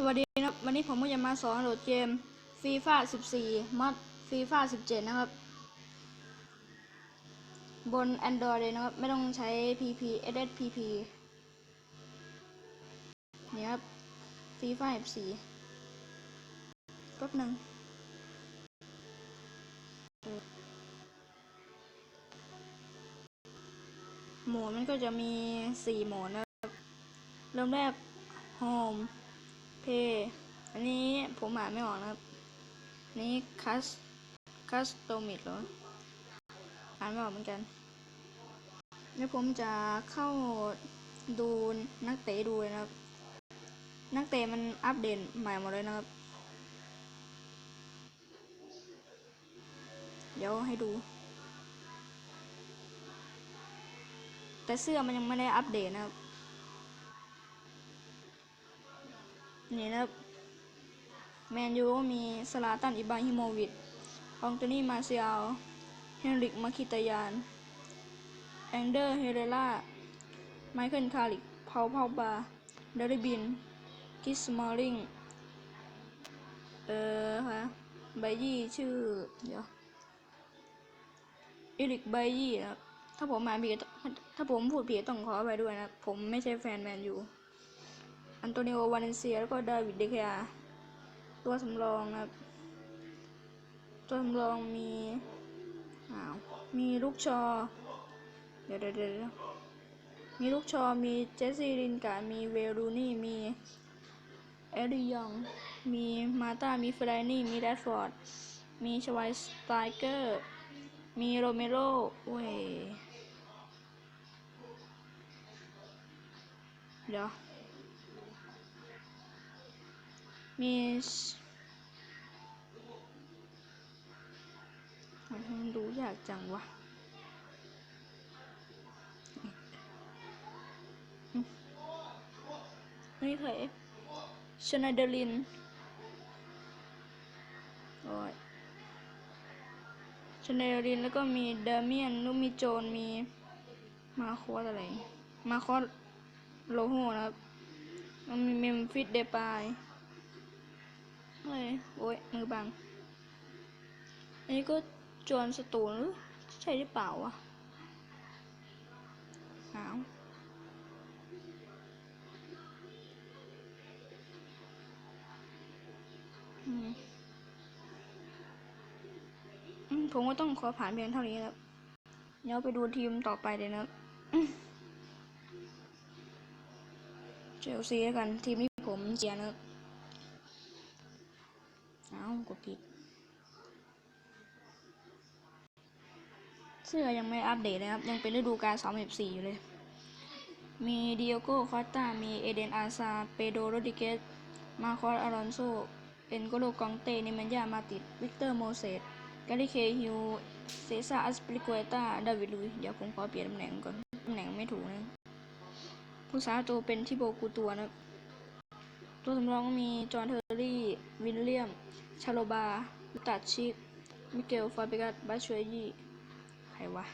สวัสดีนะครับวันนี้ผมก็จะมาสอนโหลดเกมฟีฟ่า14มัดฟีฟ่า17 นะครับ บน Android เลยนะครับ ไม่ต้องใช้ PP SSPP นี่ครับฟีฟ่า14แป๊บหนึ่งโหมดมันก็จะมี 4 โหมดนะครับ เริ่มแรก Home อันนี้ผมอ่านไม่ออกนะครับนนี้คัสคัสโตมิดเหรออ่านไม่ออกเหมือนกันเดี๋ยวผมจะเข้าดูนักเตะดูเลยนะครับ นักเตะมันอัปเดตใหม่หมดเลยนะครับ เดี๋ยวให้ดู แต่เสื้อมันยังไม่ได้อัปเดตนะครับ นี่นะครับแมนยูก็มีสลาตันอิบราฮิโมวิชอองโตนี่มาเซียลเฮนริกมาคิตายานแองเดอร์เฮเรล่าไมเคิลคาริกพาวพาวบาเดริบินกิสมอลลิงเออค่ะไบยี่ชื่อ เดี๋ยวอิริกไบยี่นะครับถ้าผมมาผิดถ้าผมพูดผิดต้องขอไปด้วยนะ ผมไม่ใช่แฟนแมนยู อันโตนิโอ วาเลนเซีย แล้วก็ดาวิด เดคอาตัวสำรองครับ ตัวสำรองมี อ้าว มีลูกชอ เดี๋ยวเดี๋ยวมีลูกชอ มีเจสซี่ลินกามีเวลรูนี่ มีเอริยอง มีมาตามีเฟรายนี่ มีแรดฟอร์ด มีชวายสไตเกอร์ มีโรเมโรเว้ยเดี๋ยว มีสมันดูยากจังวะนี่เคยชนาเดลิน โอ้ยชนาเดลินแล้วก็มีเดเมียนนุมีโจน มี มาโคสอะไร มาโคสโลโหนะครับ มีเมมฟิสเดปาย เฮ้ยโอ้ยมือบัง อันนี้ก็จวนสตูนหรือใช่หรือเปล่าวะหาวอืมอืมผมก็ต้องขอผ่านเพียงเท่านี้ครับ เดี๋ยวไปดูทีมต่อไปเลยนะครับอืมเชลซีแล้วกันทีมที่ผมเชียร์นะครับ เอ้ากดผิด เสื้อยังไม่อัปเดตนะครับ ยังเป็นฤดูกาล2014อยู่เลย มีดิโอโก้คอสตา มีเอเดนอาซา เปโดโรดิเกส มาคอสอารอนโซ เอ็นโกโลกองเต นิมันยามาติด วิกเตอร์โมเสสกาลิเคฮิว เซซ่าอัสปริกเวต้าดาวิดลุย เดี๋ยวผมขอเปลี่ยนตำแหน่งก่อน ตำแหน่งไม่ถูกนะผู้สาตัวเป็นทิโบกูตัวนะครับ ตัวสำรองมี จอห์นเทอร์รี่ วินเลียม ชาโลบาลูตัดชิก มิเกลฟาเบกัสบาชเวยี่ ใครวะ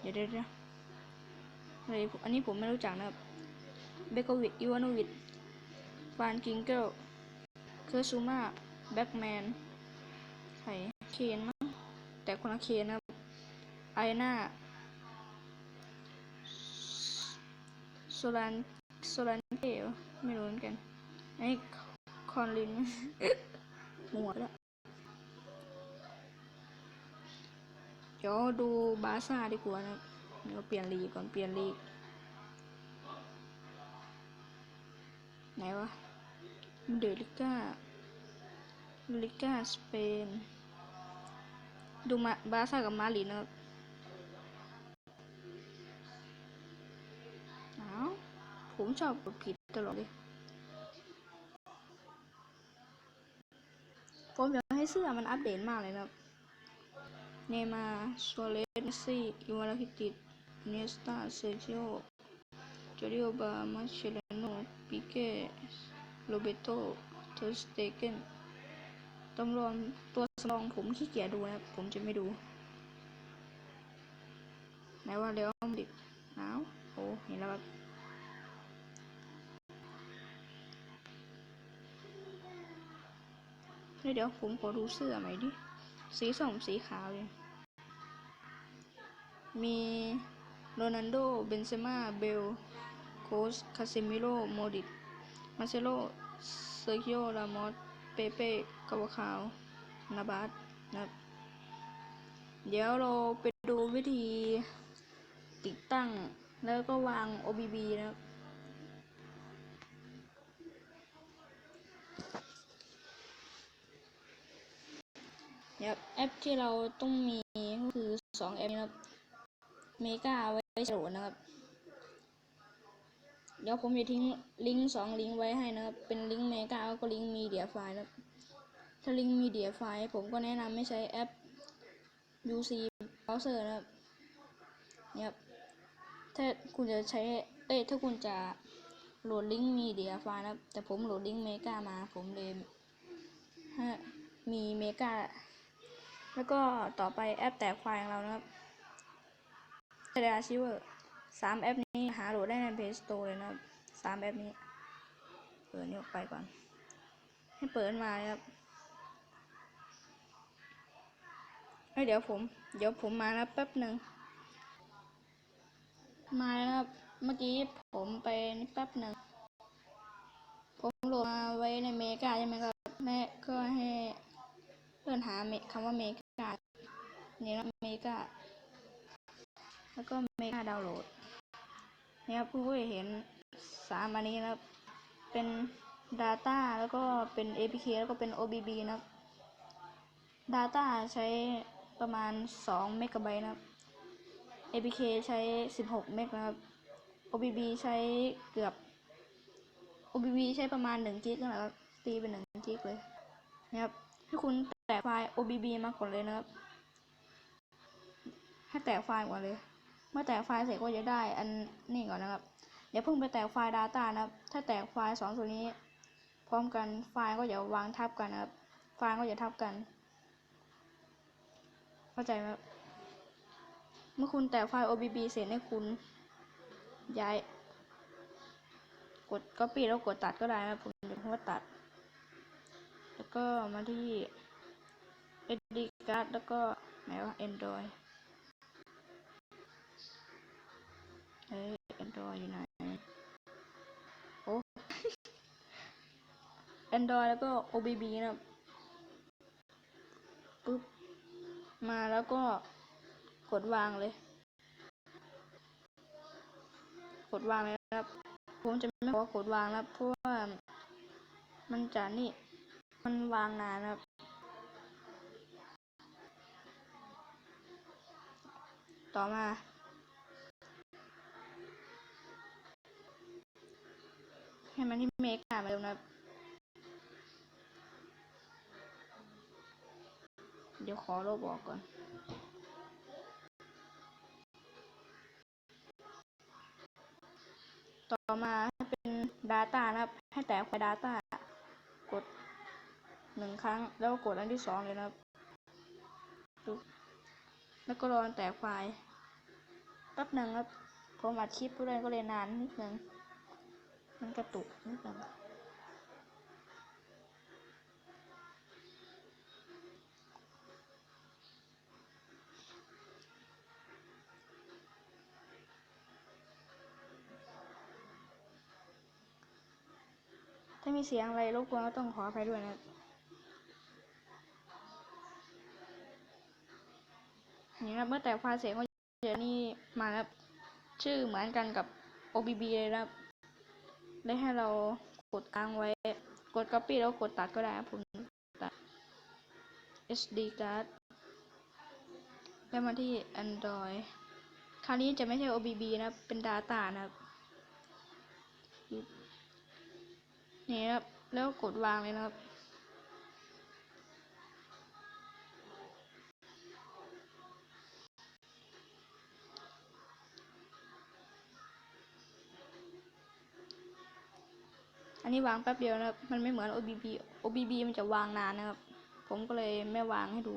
เดี๋ยวเดี๋ยวอันนี้ผมไม่รู้จักนะครับ เบโกวิดอิวานโนวิดฟานกิงเกิล เคอร์ซูมาแบ็กแมน ใคร เคนมั้ง แต่คนละเคนนะครับ ไอนาโซลัน โซลันเกลไม่รู้เหมือนกันไอ้คอนลินหมวแล้วเดี๋ยวดูบาซ่าดีกว่านะเดี๋ยวเปลี่ยนลีก่อนเปลี่ยนลีกไหนวะเดลิก้าลิก้าสเปนดูมาบาซ่ากับมาดรินะครับ ชอบกดผิดตลอดเลยผมอยากให้เสื้อมันอัปเดตมากเลยนะครับ เนมาโซเลสซี่อิวาราคิติดเนสตาเซจิโอจอริโอบามาเชเลโนปิเก้โรเบโตเทอร์สเตเกนตำรองตัวสำรองผมขี้เกียจดูนะครับ ผมจะไม่ดูไหนว่าเดี๋ยวดิหนาวโอ้เห็นแล้วครับ เฮ้ยเดี๋ยวผมขอดูเสื้อใหม่ดิ สีส้มสีขาวเลยมีโรนันโด เบนเซม่า เบล โคสคาเซมิโรโมดิตมาเซโลเซอร์กิโอรามอส เปเป้กาวาคาว นาบาสนะครับ เดี๋ยวเราไปดูวิธีติดตั้งแล้วก็วาง OBB นะครับ ครับแอปที่เราต้องมีก็คือสองแอปนะครับเมกาไว้โหลดนะครับ เดี๋ยวผมจะทิ้งลิงก์สองลิงก์ไว้ให้นะครับ เป็นลิงก์เมกาแล้วก็ลิงก์มีเดียไฟล์นะครับถ้าลิงก์มีเดียไฟล์ผมก็แนะนำไม่ใช้แอป UC Browser นะครับเนี่ยครับถ้าคุณจะใช้ เอ้ย ถ้าคุณจะโหลดลิงก์มีเดียไฟล์นะครับ แต่ผมโหลดลิงก์เมกามา ผมเลยฮะมีเมกา แล้วก็ต่อไปแอปแตกไฟล์ของเรานะครับ t e l e a c h i v e r สามแอปนี้หาโหลดได้ใน Play Store เลยนะครับสามแอปนี้ เปิดนี่ออกไปก่อน ให้เปิดมาครับเอ้เดี๋ยวผม เดี๋ยวผมมานะแป๊บหนึ่ง มาแล้วครับ เมื่อกี้ผมไปนี่แป๊บหนึ่ง ผมโหลดมาไว้ในเมกาใช่ไหมครับ แม่ก็ให้เลื่อนหาเมคำว่าเมก กาแล้วก็เมกาดาวน์โหลดเนี่ยครับผู้เห็นสามอันนี้นะครับ เป็น Data แล้วก็เป็น APK แล้วก็เป็น OBB นะครับ Data ใช้ประมาณ2เมกะไบต์นะครับ APK ใช้ 16 เมกนะครับ OBB ใช้เกือบ OBB ใช้ประมาณ1กิกนั่นะครับตีเป็น1กิกเลยนะครับให้คุณแตกไฟล์ OBB มาก่อนเลยนะครับ ให้แตกไฟล์ก่อนเลย เมื่อแตกไฟล์เสร็จก็จะได้อันนี่ก่อนนะครับอย่าเพิ่งไปแตกไฟล์ Data นะครับ ถ้าแตกไฟล์สองตัวนี้ พร้อมกันไฟล์ก็จะวางทับกันนะครับ ไฟล์ก็จะทับกัน เข้าใจไหมเมื่อคุณแตกไฟล์ OBB เสร็จให้คุณย้าย กด Copy แล้วกดตัดก็ได้นะครับผมจะพูดว่าตัด แล้วก็มาที่ SD card แล้วก็ไหนวะ Android เอ้ย Android อยู่ไหน โอ้ Android แล้วก็ OBB นะปึ๊บ มาแล้วก็กดวางเลย กดวางเลยนะครับ ผมจะไม่บอกว่ากดวางแล้วเพราะว่ามันจะนี่ มันวางนานนะครับต่อมา ให้มันที่เมกามาเร็วนะ เดี๋ยวขอลบออกก่อน ต่อมาให้เป็น Data นะครับ ให้แตกไฟล์ Data กดหนึ่งครั้งแล้วก็กดอันที่สองเลยนะครับแล้วก็รอแตกไฟล์แป๊บหนึ่งครับผมอัดคลิปไปด้วยก็เลยนานนิดนึง มันกระตุกนิดนึงถ้ามีเสียงอะไรรบกวนก็ต้องขออภัยด้วยนะครับนี่นะครับเมื่อแตกไฟล์เสียงก็จะนี่มานะครับชื่อเหมือนกันกับ OBB เลยนะครับ ได้ให้เรากดกลางไว้ กด copy แล้วกดตัดก็ได้ครับผมตัด SD card แล้วมาที่ Android คราวนี้จะไม่ใช่ OBB นะ เป็น Data นะครับ นี่นะครับ แล้วกดวางเลยนะครับ วางแป๊บเดียวนะครับ มันไม่เหมือน OBB OBB มันจะวางนานนะครับ ผมก็เลยไม่วางให้ดู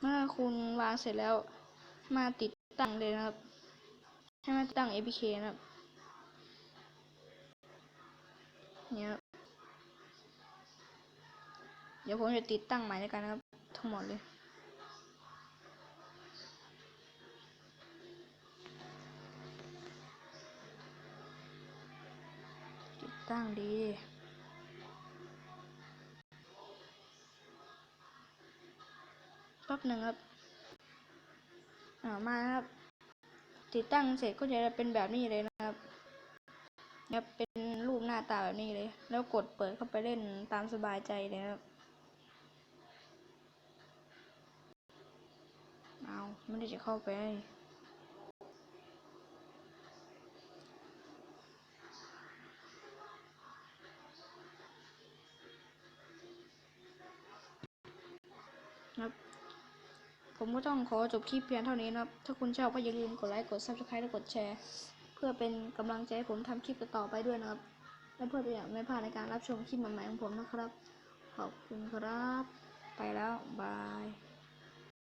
เมื่อคุณวางเสร็จแล้ว มาติดตั้งเลยนะครับ ให้มันตั้ง APK นะครับ เนี่ยครับเดี๋ยวผมจะติดตั้งใหม่แล้วยกันนะครับ ทั้งหมดเลย ตั้งดี แป๊บหนึ่งครับอ่ามาครับ ติดตั้งเสร็จก็จะเป็นแบบนี้เลยนะครับเนี่ยเป็นรูปหน้าตาแบบนี้เลย แล้วกดเปิดเข้าไปเล่นตามสบายใจเลยครับ เอาไม่ได้จะเข้าไป ครับ ผมก็ต้องขอจบคลิปเพียงเท่านี้นะครับ ถ้าคุณชอบก็อย่าลืมกดไลค์ กด subscribe และกดแชร์ เพื่อเป็นกำลังใจให้ผมทำคลิปต่อไปด้วยนะครับ และเพื่อเป็นอย่างไม่พลาดในการรับชมคลิปใหม่ๆของผมนะครับ ขอบคุณครับ ไปแล้ว บาย